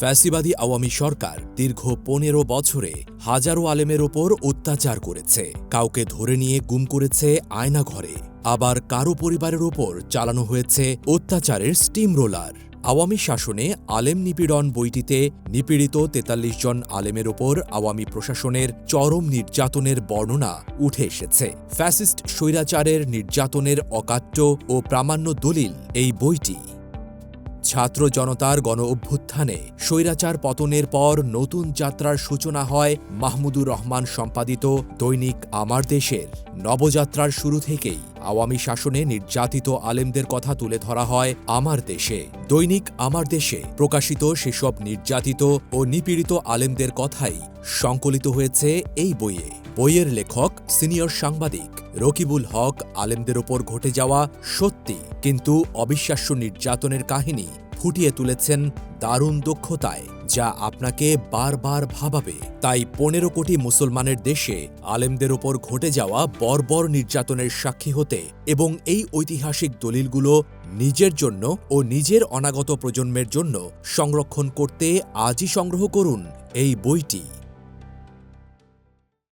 ফ্যাসিবাদী আওয়ামী সরকার দীর্ঘ পনেরো বছরে হাজারো আলেমের ওপর অত্যাচার করেছে। কাউকে ধরে নিয়ে গুম করেছে আয়না ঘরে। আবার কারও পরিবারের ওপর চালানো হয়েছে অত্যাচারের স্টিম রোলার। আওয়ামী শাসনে আলেম নিপীড়ন বইটিতে নিপীড়িত তেতাল্লিশ জন আলেমের ওপর আওয়ামী প্রশাসনের চরম নির্যাতনের বর্ণনা উঠে এসেছে। ফ্যাসিস্ট স্বৈরাচারের নির্যাতনের অকাট্য ও প্রামাণ্য দলিল এই বইটি। ছাত্র জনতার গণ অভ্যুত্থানে স্বৈরাচার পতনের পর নতুন যাত্রার সূচনা হয় মাহমুদুর রহমান সম্পাদিত দৈনিক আমার দেশের। নবযাত্রার শুরু থেকেই আওয়ামী শাসনে নির্যাতিত আলেমদের কথা তুলে ধরা হয় আমার দেশে। দৈনিক আমার দেশে প্রকাশিত সেসব নির্যাতিত ও নিপীড়িত আলেমদের কথাই সংকলিত হয়েছে এই বইয়ে। বইয়ের লেখক, সিনিয়র সাংবাদিক, রকিবুল হক আলেমদের ওপর ঘটে যাওয়া সত্যি কিন্তু অবিশ্বাস্য নির্যাতনের কাহিনী ফুটিয়ে তুলেছেন দারুণ দক্ষতায়, যা আপনাকে বারবার ভাবাবে। তাই পনেরো কোটি মুসলমানের দেশে আলেমদের ওপর ঘটে যাওয়া বর্বর নির্যাতনের সাক্ষী হতে এবং এই ঐতিহাসিক দলিলগুলো নিজের জন্য ও নিজের অনাগত প্রজন্মের জন্য সংরক্ষণ করতে আজই সংগ্রহ করুন এই বইটি।